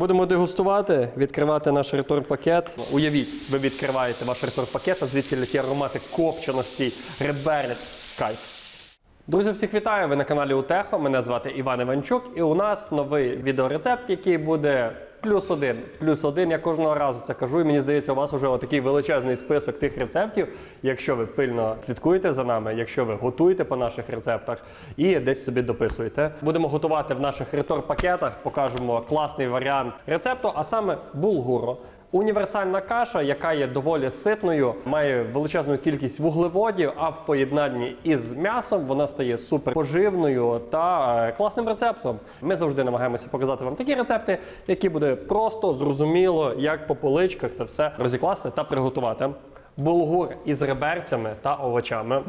Будемо дегустувати, відкривати наш ретор-пакет. Уявіть, ви відкриваєте ваш ретор-пакет, а звідки ті аромати копченості, реберець, кайф. Друзі, всіх вітаю! Ви на каналі Утехо. Мене звати Іван Іванчук, і у нас новий відеорецепт, який буде плюс один. Плюс один. Я кожного разу це кажу. І мені здається, у вас вже такий величезний список тих рецептів. Якщо ви пильно слідкуєте за нами, якщо ви готуєте по наших рецептах і десь собі дописуєте. Будемо готувати в наших ретор-пакетах, покажемо класний варіант рецепту, а саме булгуро. Універсальна каша, яка є доволі ситною, має величезну кількість вуглеводів, а в поєднанні із м'ясом вона стає супер поживною та е, класним рецептом. Ми завжди намагаємося показати вам такі рецепти, які буде просто зрозуміло, як по поличках це все розікласти та приготувати. Булгур із реберцями та овочами.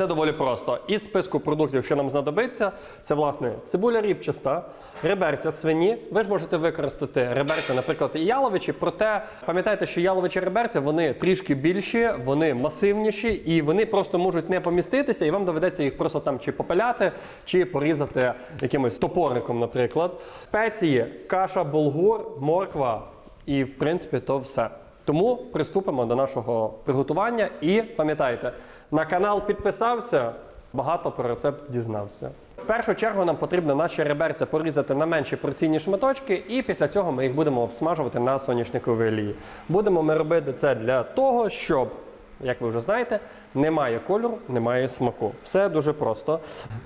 Все доволі просто. Із списку продуктів, що нам знадобиться, це власне цибуля рібчаста, реберця свині. Ви ж можете використати реберця, наприклад, і яловичі. Проте пам'ятайте, що яловичі реберця вони трішки більші, вони масивніші і вони просто можуть не поміститися, і вам доведеться їх просто там чи попиляти, чи порізати якимось топориком, наприклад. Спеції, каша, булгур, морква і в принципі то все. Тому приступимо до нашого приготування і пам'ятайте, на канал підписався, багато про рецепт дізнався. В першу чергу нам потрібно наші реберця порізати на менші порційні шматочки, і після цього ми їх будемо обсмажувати на соняшниковій олії. Будемо ми робити це для того, щоб, як ви вже знаєте, немає кольору, немає смаку. Все дуже просто.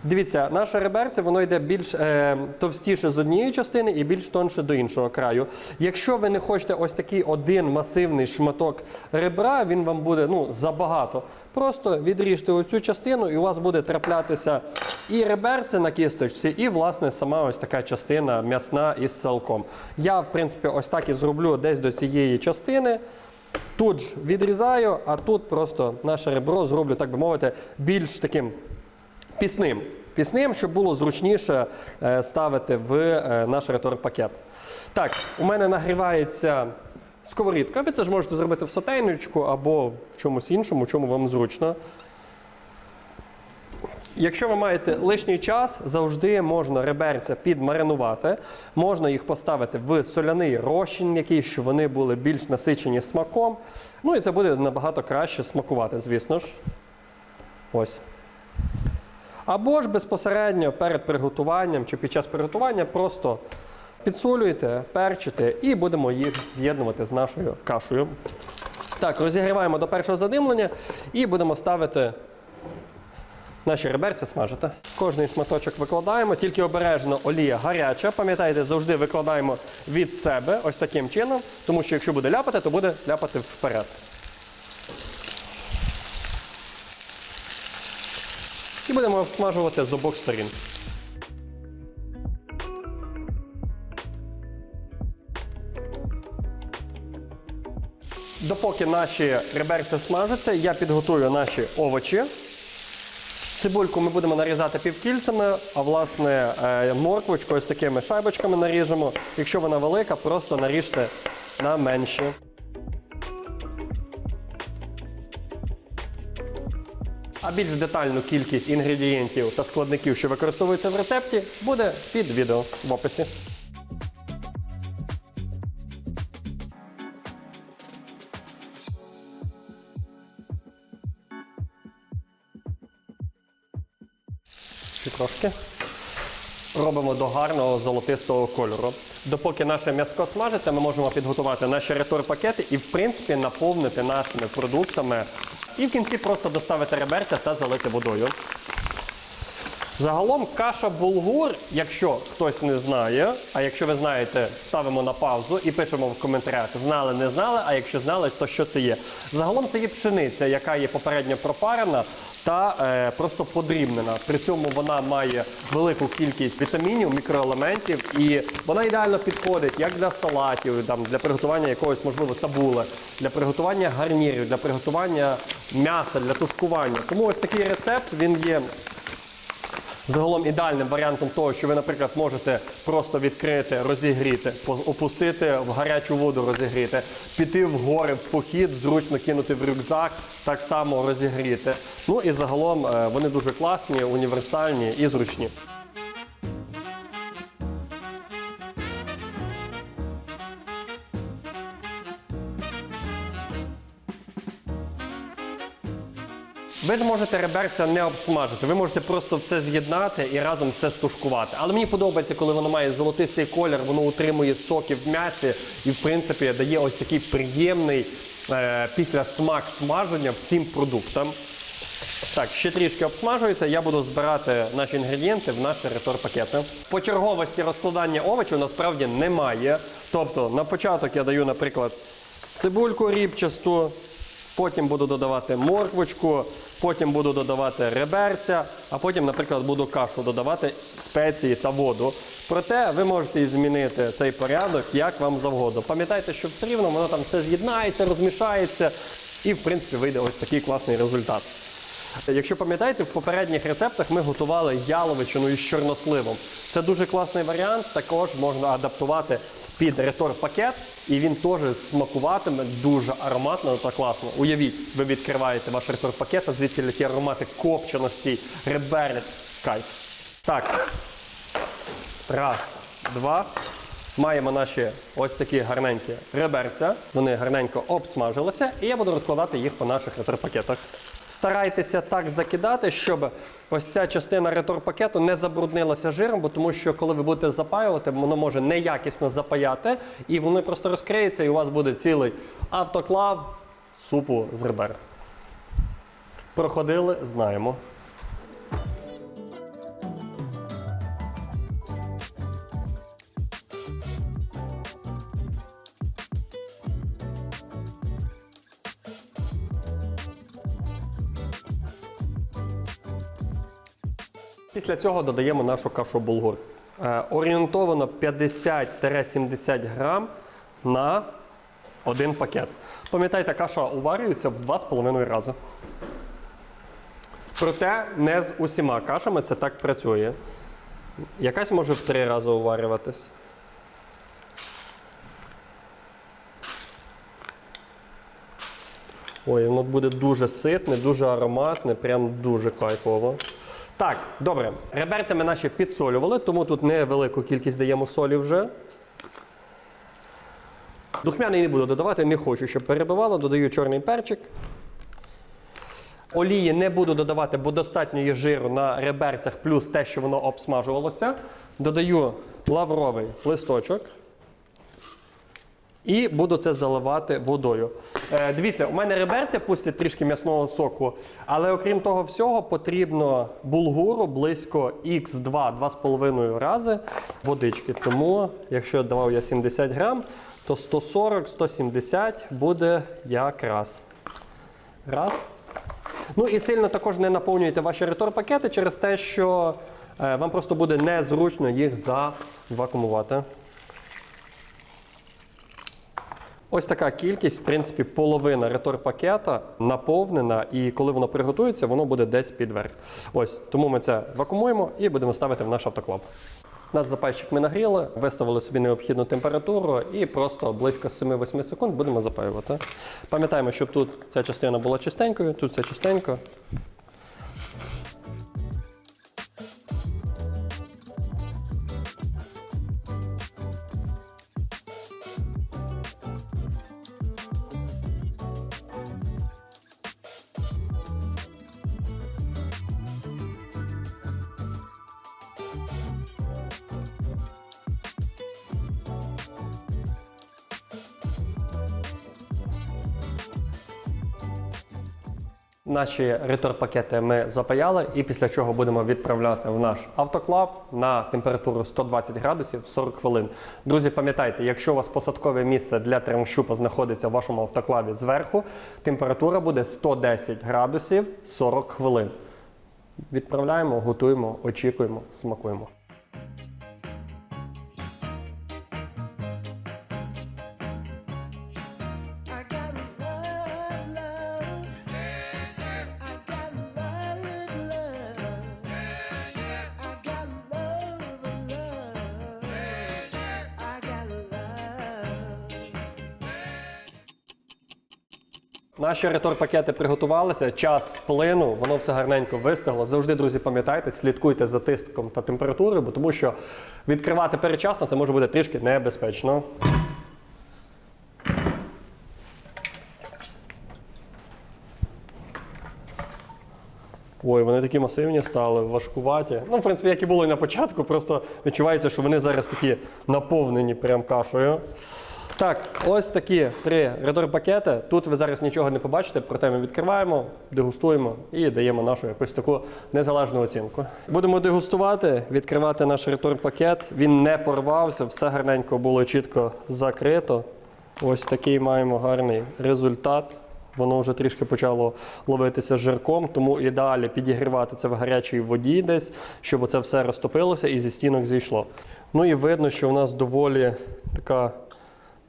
Дивіться, наше реберце воно йде більш е, товстіше з однієї частини і більш тонше до іншого краю. Якщо ви не хочете ось такий один масивний шматок ребра, він вам буде ну, забагато. Просто відріжте оцю частину, і у вас буде траплятися і реберце на кісточці, і власне сама ось така частина м'ясна із салком. Я, в принципі, ось так і зроблю десь до цієї частини. Тут ж відрізаю, а тут просто наше ребро зроблю, так би мовити, більш таким пісним. Пісним, щоб було зручніше е, ставити в е, наш ретор-пакет. Так, у мене нагрівається сковорідка. Ви це ж можете зробити в сотейничку або в чомусь іншому, чому вам зручно. Якщо ви маєте лишній час, завжди можна реберця підмаринувати. Можна їх поставити в соляний розчин, який, щоб вони були більш насичені смаком. Ну і це буде набагато краще смакувати, звісно ж. Ось. Або ж безпосередньо перед приготуванням чи під час приготування просто підсолюєте, перчите і будемо їх з'єднувати з нашою кашею. Так, розігріваємо до першого задимлення і будемо ставити Наші реберця смажити. Кожний шматочок викладаємо, тільки обережно олія гаряча. Пам'ятайте, завжди викладаємо від себе ось таким чином, тому що якщо буде ляпати, то буде ляпати вперед. І будемо смажувати з обох сторін. Допоки наші реберця смажаться, я підготую наші овочі. Цибульку ми будемо нарізати півкільцями, а власне е, морквочку ось такими шайбочками наріжемо. Якщо вона велика, просто наріжте на менші. А більш детальну кількість інгредієнтів та складників, що використовуються в рецепті, буде під відео в описі. Ще трошки. Робимо до гарного золотистого кольору. Допоки наше м'яско смажиться, ми можемо підготувати наші ретор-пакети і, в принципі, наповнити нашими продуктами. І в кінці просто доставити реберця та залити водою. Загалом каша булгур, якщо хтось не знає, а якщо ви знаєте, ставимо на паузу і пишемо в коментарях, знали, не знали, а якщо знали, то що це є. Загалом це є пшениця, яка є попередньо пропарена та е, просто подрібнена. При цьому вона має велику кількість вітамінів, мікроелементів, і вона ідеально підходить як для салатів, там, для приготування якогось, можливо, табули, для приготування гарнірів, для приготування м'яса, для тушкування. Тому ось такий рецепт він є Загалом ідеальним варіантом того, що ви, наприклад, можете просто відкрити, розігріти, опустити в гарячу воду, розігріти, піти в гори в похід, зручно кинути в рюкзак, так само розігріти. Ну і загалом е, вони дуже класні, універсальні і зручні. Ви ж можете реберця не обсмажити, ви можете просто все з'єднати і разом все стушкувати. Але мені подобається, коли воно має золотистий колір, воно утримує соки в м'ясі і, в принципі, дає ось такий приємний е, після смак смаження всім продуктам. Так, ще трішки обсмажується. Я буду збирати наші інгредієнти в наші ретор-пакети. По черговості розкладання овочів насправді немає. Тобто на початок я даю, наприклад, цибульку рібчасту, потім буду додавати морквочку, потім буду додавати реберця, а потім, наприклад, буду кашу додавати спеції та воду. Проте ви можете змінити цей порядок як вам завгодно. Пам'ятайте, що все рівно воно там все з'єднається, розмішається, і в принципі вийде ось такий класний результат. Якщо пам'ятаєте, в попередніх рецептах ми готували яловичину із чорносливом. Це дуже класний варіант, також можна адаптувати під ретор-пакет, і він теж смакуватиме дуже ароматно та класно. Уявіть, ви відкриваєте ваш ретор-пакет, а звідки ті аромати копченості, реберець, кайф. Так, раз, два. Маємо наші ось такі гарненькі реберця. Вони гарненько обсмажилися, і я буду розкладати їх по наших ретор-пакетах. Старайтеся так закидати, щоб ось ця частина ретор-пакету не забруднилася жиром, бо тому що коли ви будете запаювати, воно може неякісно запаяти, і воно просто розкриється, і у вас буде цілий автоклав супу з ребер. Проходили, знаємо. Після цього додаємо нашу кашу булгур. Е, орієнтовано 50-70 грам на один пакет. Пам'ятайте, каша уварюється в 2,5 рази. Проте не з усіма кашами це так працює. Якась може в 3 рази уварюватись. Ой, воно буде дуже ситне, дуже ароматне, прям дуже кайфово. Так, добре. Реберця ми наші підсолювали, тому тут невелику кількість даємо солі вже. Духмяний не буду додавати, не хочу, щоб перебивало. Додаю чорний перчик. Олії не буду додавати, бо достатньо є жиру на реберцях, плюс те, що воно обсмажувалося. Додаю лавровий листочок. І буду це заливати водою. Е, дивіться, у мене реберця пустять трішки м'ясного соку, але окрім того всього, потрібно булгуру близько Х2 2,5 рази водички. Тому, якщо я давав я 70 грам, то 140-170 буде якраз. Раз. Ну і сильно також не наповнюйте ваші ретор-пакети через те, що е, вам просто буде незручно їх завакумувати. Ось така кількість, в принципі, половина ретор-пакета наповнена, і коли воно приготується, воно буде десь під верх. Ось, тому ми це вакуумуємо і будемо ставити в наш автоклав. Наш запайчик ми нагріли, виставили собі необхідну температуру і просто близько 7-8 секунд будемо запаювати. Пам'ятаємо, щоб тут ця частина була чистенькою, тут все чистенько. Наші ретор-пакети ми запаяли, і після чого будемо відправляти в наш автоклав на температуру 120 градусів 40 хвилин. Друзі, пам'ятайте, якщо у вас посадкове місце для термощупа знаходиться в вашому автоклаві зверху, температура буде 110 градусів 40 хвилин. Відправляємо, готуємо, очікуємо, смакуємо. Наші ретор-пакети приготувалися, час сплинув, воно все гарненько вистигло. Завжди, друзі, пам'ятайте, слідкуйте за тиском та температурою, тому що відкривати передчасно це може бути трішки небезпечно. Ой, вони такі масивні стали, важкуваті. Ну, в принципі, як і було і на початку, просто відчувається, що вони зараз такі наповнені прям кашею. Так, ось такі три редор-пакети. Тут ви зараз нічого не побачите, проте ми відкриваємо, дегустуємо і даємо нашу якусь таку незалежну оцінку. Будемо дегустувати, відкривати наш редор-пакет. Він не порвався, все гарненько було чітко закрито. Ось такий маємо гарний результат. Воно вже трішки почало ловитися жирком, тому ідеально підігрівати це в гарячій воді десь, щоб це все розтопилося і зі стінок зійшло. Ну і видно, що у нас доволі така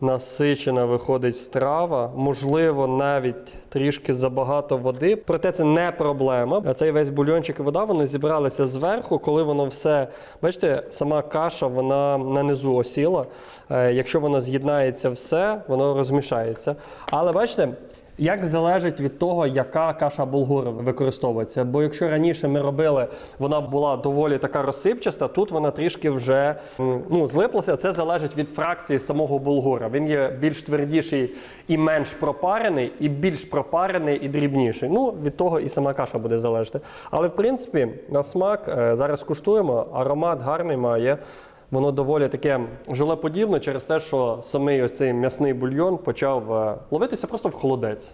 насичена виходить страва, можливо, навіть трішки забагато води. Проте це не проблема. Цей весь бульйончик і вода вони зібралися зверху, коли воно все. Бачите, сама каша вона на низу осіла. Е, Якщо воно з'єднається все, воно розмішається. Але бачите. Як залежить від того, яка каша булгур використовується? Бо якщо раніше ми робили, вона була доволі така розсипчаста, тут вона трішки вже ну, злиплася. Це залежить від фракції самого булгура. Він є більш твердіший і менш пропарений, і більш пропарений і дрібніший. Ну, від того і сама каша буде залежати. Але в принципі, на смак е, зараз куштуємо. Аромат гарний має. Воно доволі таке желеподібне через те, що самий ось цей м'ясний бульйон почав е, ловитися просто в холодець.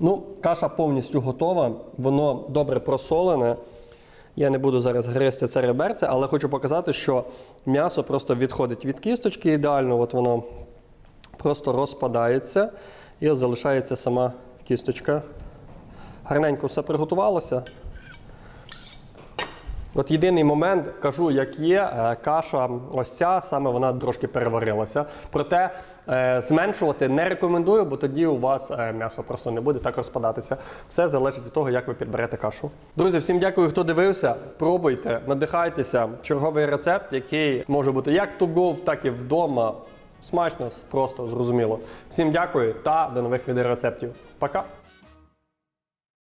Ну, каша повністю готова, воно добре просолене. Я не буду зараз гризти це реберце, але хочу показати, що м'ясо просто відходить від кісточки ідеально. От воно просто розпадається і залишається сама кісточка. Гарненько все приготувалося. От єдиний момент, кажу, як є, е, каша ось ця, саме вона трошки переварилася. Проте е, зменшувати не рекомендую, бо тоді у вас е, м'ясо просто не буде так розпадатися. Все залежить від того, як ви підберете кашу. Друзі, всім дякую, хто дивився. Пробуйте, надихайтеся. Черговий рецепт, який може бути як to go, так і вдома. Смачно, просто зрозуміло. Всім дякую та до нових відеорецептів. Пока!